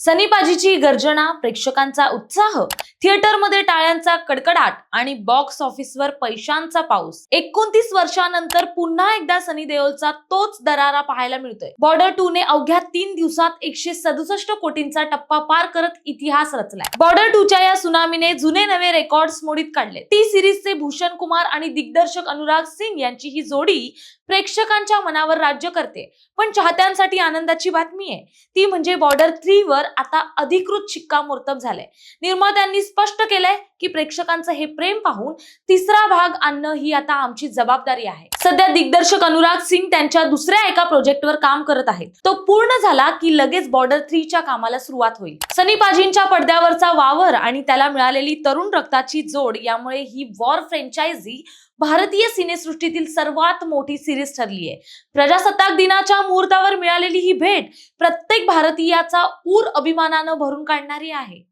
सनीबाजीची गर्जना प्रेक्षकांचा उत्साह थिएटरमध्ये टाळ्यांचा कडकडाट आणि बॉक्स ऑफिसवर पैशांचा पाऊस. एकोणतीस वर्षानंतर पुन्हा एकदा सनी देओलचा तोच दरारा पाहायला मिळतोय. बॉर्डर टू ने अवघ्या तीन दिवसात एकशे सदुसष्ट कोटींचा टप्पा पार करत इतिहास रचलाय. बॉर्डर टूच्या या सुनामीने जुने नवे रेकॉर्ड मोडीत काढले टी सिरीजचे भूषण कुमार आणि दिग्दर्शक अनुराग सिंग यांची ही जोडी प्रेक्षकांच्या मनावर राज्य करते. पण चाहत्यांसाठी आनंदाची बातमी आहे. ती म्हणजे बॉर्डर थ्री वर आता अधिकृत शिक्कामोर्तब झालंय. निर्मात्यांनी स्पष्ट केलंय की प्रेक्षकांचं हे प्रेम पाहून तिसरा भाग आणणं ही आता आमची जबाबदारी आहे. सध्या दिग्दर्शक अनुराग सिंग त्यांच्या दुसऱ्या एका प्रोजेक्टवर काम करत आहेत. तो पूर्ण झाला की लगेच बॉर्डर थ्रीच्या कामाला सुरुवात होईल. सनी पाजींच्या पडद्यावरचा वावर आणि त्याला मिळालेली तरुण रक्ताची जोड यामुळे ही वॉर फ्रँचायझी भारतीय सिनेसृष्टीतील सर्वात मोठी सिरीज ठरली आहे. प्रजासत्ताक दिनाच्या मुहूर्तावर मिळालेली ही भेट प्रत्येक भारतीयाचा ऊर अभिमानानं भरून काढणारी आहे.